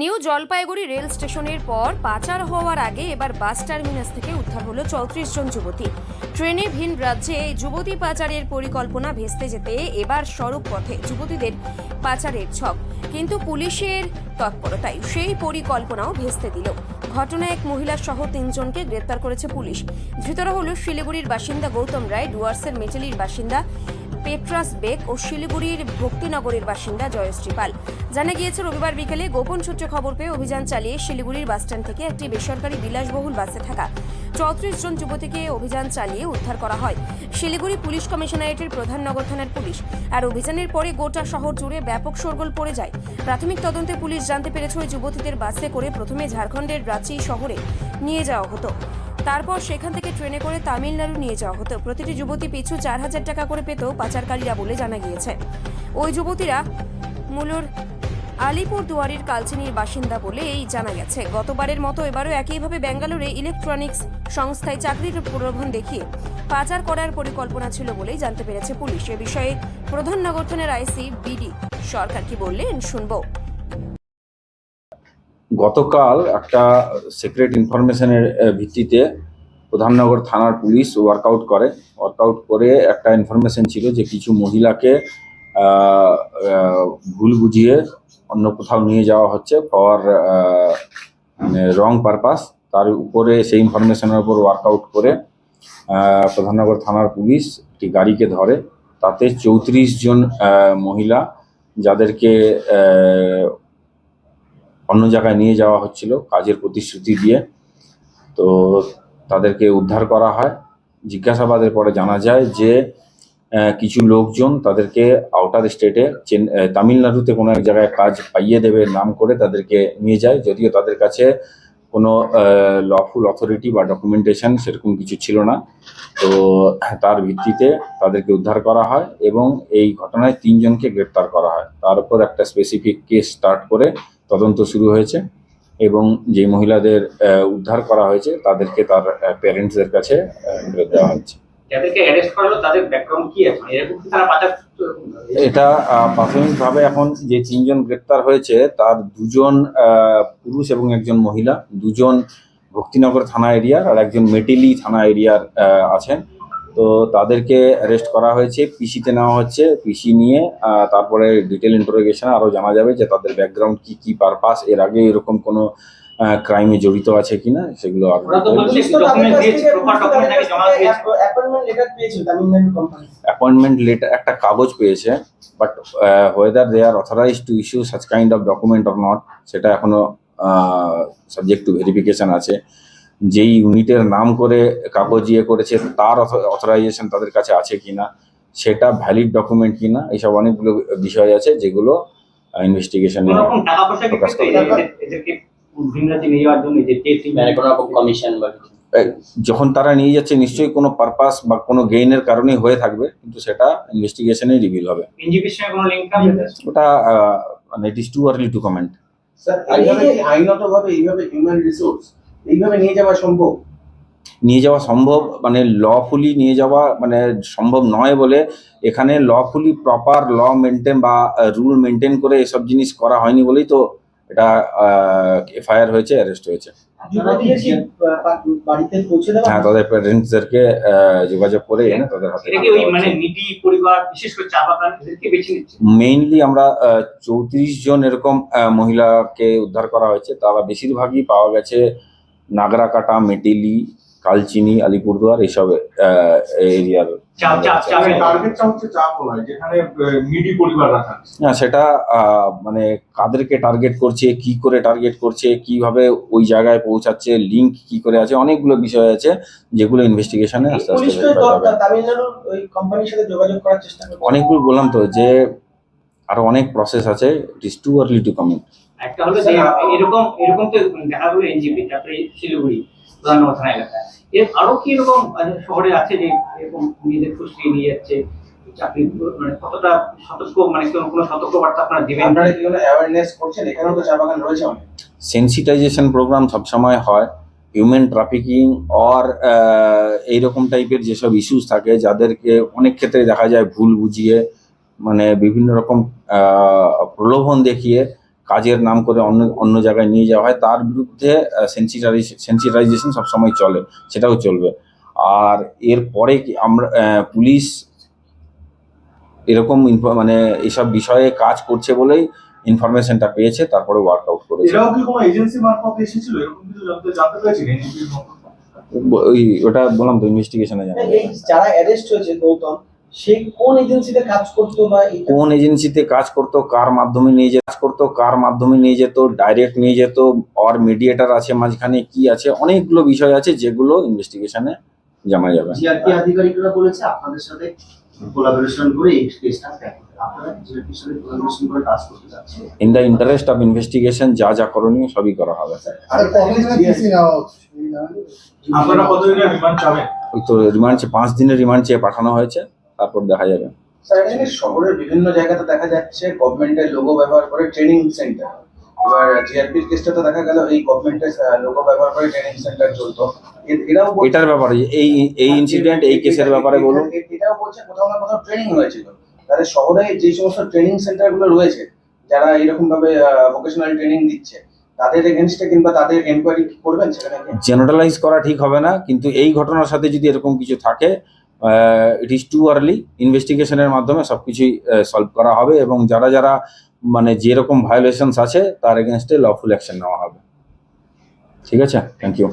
New Jalpaiguri rail স্টেশনের পর পাচার হওয়ার আগে এবার বাস টার্মিনাস থেকে উদ্ধার হলো চৌত্রিশ জন যুবতী। ট্রেনে ভিন রাজ্যে যুবতী পাচারের পরিকল্পনা ভেস্তে যেতে এবার সড়ক পথে যুবতীদের পাচারের ছক। কিন্তু পুলিশের তৎপরতায় সেই পরিকল্পনাও ভেস্তে দিল। ঘটনায় এক মহিলা সহ তিনজনকে গ্রেপ্তার করেছে পুলিশ। ধৃতরা হল শিলিগুড়ির বাসিন্দা গৌতম রায়, ডুয়ার্সের মেটেলির বাসিন্দা পেট্রাস বেক ও শিলিগুড়ির ভক্তিনগরের বাসিন্দা জয়শ্রী পাল। জানা গিয়েছে, রবিবার বিকেলে গোপন সূত্রে খবর পেয়ে অভিযান চালিয়ে শিলিগুড়ির বাসস্ট্যান্ড থেকে একটি বেসরকারি বিলাসবহুল বাসে থাকা চৌত্রিশ জন যুবতীকে অভিযান চালিয়ে উদ্ধার করা হয়। শিলিগুড়ি পুলিশ কমিশনারেটের প্রধান নগর থানার পুলিশ। আর অভিযানের পরে গোটা শহর জুড়ে ব্যাপক শোরগোল পড়ে যায়। প্রাথমিক তদন্তে পুলিশ জানতে পেরেছে, ওই যুবতীদের বাসে করে প্রথমে ঝাড়খণ্ডের রাঁচি শহরে নিয়ে যাওয়া হতো। তারপর সেখান থেকে ট্রেনে করে তামিলনাড়ু নিয়ে যাওয়া হতো। প্রতিটি যুবতী পিছু চার হাজার টাকা করে পেত পাচারকারীরা বলে জানা গিয়েছে। ওই যুবতীরা মূলর আলিপুর দুয়ারির কালচিনির বাসিন্দা বলে এই জানা গেছে। গতবারের মতো এবারও একইভাবে ব্যাঙ্গালোরে ইলেকট্রনিক্স সংস্থায় চাকরির প্রলোভন দেখিয়ে পাচার করার পরিকল্পনা ছিল বলেই জানতে পেরেছে পুলিশ। এ বিষয়ে প্রধান নগর থানার আইসি বিডি সরকার কি বললেন শুনব। গতকাল একটা সিক্রেট ইনফরমেশনের ভিত্তিতে প্রধাননগর থানার পুলিশ ওয়ার্কআউট করে। ওয়ার্কআউট করে একটা ইনফরমেশন ছিল যে কিছু মহিলাকে ভুল বুঝিয়ে অন্য কোথাও নিয়ে যাওয়া হচ্ছে ফর রং পারপাস তার উপরে সেই ইনফরমেশনের উপর ওয়ার্কআউট করে প্রধাননগর থানার পুলিশ একটি গাড়িকে ধরে। তাতে চৌত্রিশ জন মহিলা যাদেরকে অন্য জায়গায় নিয়ে যাওয়া হচ্ছিল কাজের প্রতিশ্রুতি দিয়ে। তো তাদেরকে উদ্ধার করা হয়। জিজ্ঞাসাবাদের পরে জানা যায় যে কিছু লোকজন তাদেরকে আউটার স্টেটে তামিলনাড়ুতে কোনো এক জায়গায় কাজ পাইয়ে দেবে নাম করে তাদেরকে নিয়ে যায়। যদিও তাদের কাছে কোনো লফুল অথরিটি বা ডকুমেন্টেশন সেরকম কিছু ছিল না। তো তার ভিত্তিতে তাদেরকে উদ্ধার করা হয় এবং এই ঘটনায় তিনজনকে গ্রেপ্তার করা হয়। তার উপর একটা স্পেসিফিক কেস স্টার্ট করে তদন্ত শুরু হয়েছে এবং যে মহিলাদের উদ্ধার করা হয়েছে তাদেরকে তার প্যারেন্টসদের কাছে ফেরত দেওয়া হচ্ছে এটা প্রাথমিকভাবে এখন যে তিনজন গ্রেপ্তার হয়েছে তার দুজন আহ, পুরুষ এবং একজন মহিলা। দুজন ভক্তিনগর থানা এরিয়ার আর একজন মেটেলি থানা এরিয়ার আহ, আছেন। তো তাদেরকে অ্যারেস্ট করা হয়েছে পিসিতে নেওয়া হচ্ছে পিসি নিয়ে তারপরে ডিটেল ইন্টারোগেশনে আরও জানা যাবে যে তাদের ব্যাকগ্রাউন্ড কি কি পারপাস এর আগে এরকম কোনো ক্রাইমে জড়িত আছে কিনা সেগুলো আর ওরা তো বলছে ডকুমেন্ট দিয়েছে প্রপার ডকুমেন্ট নাকি জমা দিয়েছে। অ্যাপয়েন্টমেন্ট লেটার পেয়েছিল তামিলনাড়ু কোম্পানি অ্যাপয়েন্টমেন্ট লেটার একটা কাগজ পেয়েছে but whether they are authorise to issue such kind of document or not সেটা এখনও সাবজেক্ট টু ভেরিফিকেশন আছে। যেই ইউনিটের নাম করে কাগজ ইয়ে করেছে তার অথরাইজেশন তাদের কাছে আছে কিনা সেটা ভ্যালিড ডকুমেন্ট কিনা এইসব অনেকগুলো বিষয় আছে যেগুলো ইনভেস্টিগেশনে প্রকাশ করা মানে কোনো রকম কমিশন বা কিছু? যখন তারা নিয়ে যাচ্ছে নিশ্চয়ই কোনো পারপাস বা কোনো গেইনের কারণেই হয়ে থাকবে কিন্তু সেটা ইনভেস্টিগেশনে রিভিল হবে। ওটা মানে it is too early to comment sir এইভাবে আইনতভাবে এইভাবে হিউম্যান রিসোর্স এইভাবে নিয়ে যাওয়া সম্ভব? নিয়ে যাওয়া সম্ভব মানে লফুলি নিয়ে যাওয়া মানে সম্ভব নয় বলে এখানে লফুলি প্রপার ল মেনটেন বা রুল মেনটেন করে এসব জিনিস করা হয়নি বলেই তো এটা এফআইআর হয়েছে অ্যারেস্ট হয়েছে। হ্যাঁ তাদের প্যারেন্টসদেরকে যোগাযোগ করে এনে তাদের হাতে ওই মানে মেইনলি আমরা চৌত্রিশ জন এরকম মহিলাকে উদ্ধার করা হয়েছে। তারা বেশিরভাগই পাওয়া গেছে নাগরাকাটা মেটেলি কালচিনি আলিপুরদুয়ার এইসব এরিয়ার থাকে। না সেটা আহ, মানে কাদেরকে টার্গেট করছে কি করে টার্গেট করছে কীভাবে ওই জায়গায় পৌঁছাচ্ছে লিঙ্ক কি করে আছে অনেকগুলো বিষয় আছে যেগুলো ইনভেস্টিগেশনে আস্তে আস্তে অনেকগুলো বললাম তো যে আরও অনেক প্রসেস আছে it is too early to comment একটা হলো যে এরকম এরকম তো দেখা গেলো এনজিপি তারপরে শিলিগুড়ি প্রধাননগর থানা এলাকায় এর আরও কি এরকম শহরে আছে যে এরকম নিজেদের ফুসলিয়ে নিয়ে যাচ্ছে চাকরি মানে কতটা সতর্ক মানে কোনো কোনো সতর্কবার্তা আপনারা দিবেন? আপনারা কি অ্যাওয়ারনেস করছেন? এখানেও তো চা বাগান রয়েছে অনেক। সেন্সিটাইজেশন প্রোগ্রাম সবসময় হয়। হিউম্যান ট্রাফিকিং অর এইরকম টাইপের যেসব ইস্যুস থাকে যাদেরকে অনেক ক্ষেত্রে দেখা যায় ভুল বুঝিয়ে মানে বিভিন্ন রকম প্রলোভন দেখিয়ে কাজের নাম করে অন্য অন্য জায়গায় নিয়ে যাওয়া হয়। তার বিরুদ্ধে সেন্সিটাইজেশন সেন্সিটাইজেশন সবসময় চলে সেটাও চলবে। আর এরপরে কি আমরা পুলিশ এরকম মানে এসব বিষয়ে কাজ করছে বলেই ইনফরমেশনটা পেয়েছে তারপরে ওয়ার্কআউট করেছে। এরাও কি কোনো এজেন্সি মারফত এসেছিল? এরকম কিছু জানতে জানতে পেরেছেন ওই ওটা বললাম তো ইনভেস্টিগেশনে জানা যারা অ্যারেস্ট হয়েছে গৌতম সেই কোন এজেন্সিতে কাজ করতো বা কোন এজেন্সিতে কাজ করতো কার মাধ্যমে নিয়ে যেত কাজ করতো কার মাধ্যমে নিয়ে যেত ডাইরেক্ট নিয়ে যেত আর মিডিয়েটার আছে মাঝখানে কি আছে অনেকগুলো বিষয় আছে যেগুলো ইনভেস্টিগেশনে জানা যাবে। জিআরপি আধিকারিকরা বলেছে আপনাদের সাথে কোলাবোরেশন করে এই কেসটা in the interest of investigation যা যা করণীয় সবই করা হবে। আপনারা কতদিনের রিমান্ড চাবেন? ওই তো রিমান্ড পাঁচ দিনের রিমান্ড চেয়ে পাঠানো হয়েছে। তারপর দেখা যাবে। শহরের বিভিন্ন জায়গাতে দেখা যাচ্ছে গভর্নমেন্টের লোগো ব্যবহার করে ট্রেনিং সেন্টার এবার জিআরপির কেসটাতে দেখা গেল এই গভর্নমেন্টের লোগো ব্যবহার করে ট্রেনিং সেন্টার চলতো। এ- এরাও এটার ব্যাপারে এই এই ইনসিডেন্ট এই কেসের ব্যাপারে বলুন। এটাও বলছে কোথাও না কোথাও ট্রেনিং হয়েছিল। তাদের শহরে যে সমস্ত ট্রেনিং সেন্টারগুলো রয়েছে যারা এরকম ভাবে ভোকেশনাল ট্রেনিং দিচ্ছে তাদের এগেনস্টে কিংবা তাদের এনকোয়ারি করবেন সেখানে? জেনারেলাইজ করা ঠিক হবে না কিন্তু এই ঘটনার সাথে যদি এরকম কিছু থাকে ইট ইজ টু আর্লি ইনভেস্টিগেশনের মাধ্যমে সব কিছুই সলভ করা হবে এবং যারা যারা মানে যেরকম ভায়োলেশনস আছে, তার এগেনস্টে লফুল অ্যাকশন নেওয়া হবে। ঠিক আছে? Thank you